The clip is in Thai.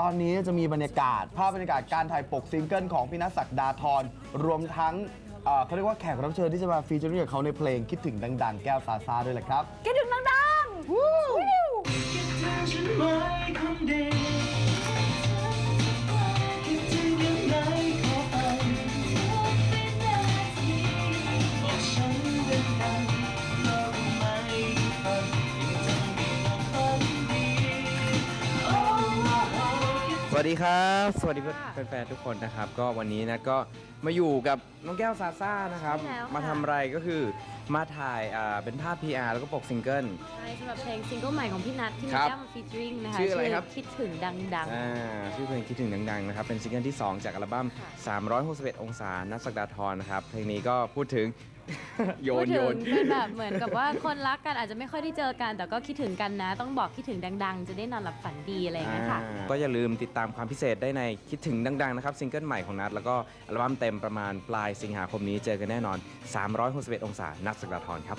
ตอนนี้จะมีบรรยากาศ ภาพบรรยากาศการถ่ายปกซิงเกิลของพี่นัทศักดาธรรวมทั้งเอ่อเขาเรียกว่าแขกรับเชิญที่จะมาฟีเจอริ่งกับเขาในเพลงคิดถึงดังๆ แก้วซาซาด้วยแหละครับ คิดถึงดังๆวู้คิดถึงฉันไหมคนดีคิ สวัสดีครับ สวัสดีแฟนๆทุกคนนะครับ ก็วันนี้นะก็มาอยู่กับน้องแก้วซาซ่านะครับ ใช่แล้วค่ะ มาทำอะไรก็คือมาถ่ายอ่าเป็นภาพ PR แล้วก็ปกซิงเกิล ใช่สำหรับเพลงซิงเกิลใหม่ของพี่นัทที่คมีรับแก้วมาฟีเจอริงนะคะชื่ออะไรครับ คิดถึงดัง อ่าชื่อเพลงคิดถึงดังๆนะครับ เป็นซิงเกิลที่ 2 จากอัลบั้ม361 องศานัทสักดาทรนะครับ เพลงนี้ก็พูดถึงๆโยพูนดโยถึงนเป็นแบบเหมือนกับว่าคนรักกันอาจจะไม่ค่อยได้เจอกัน แต่ก็คิดถึงกันนะ ต้องบอกคิดถึงดัง ๆ จะได้นอนหลับฝันดีอะไรอย่างเงี้ยค่ะอ่าก็อย่าลืมติดตามความพิเศษได้ในคิดถึงดัง ๆ นะครับ ซิงเกิลใหม่ของนัทแล้วก็อัลบั้มเต็มประมาณปลายสิงหาคมนี้เจอกันแน่นอน 361 องศานัทสักดาทรครับ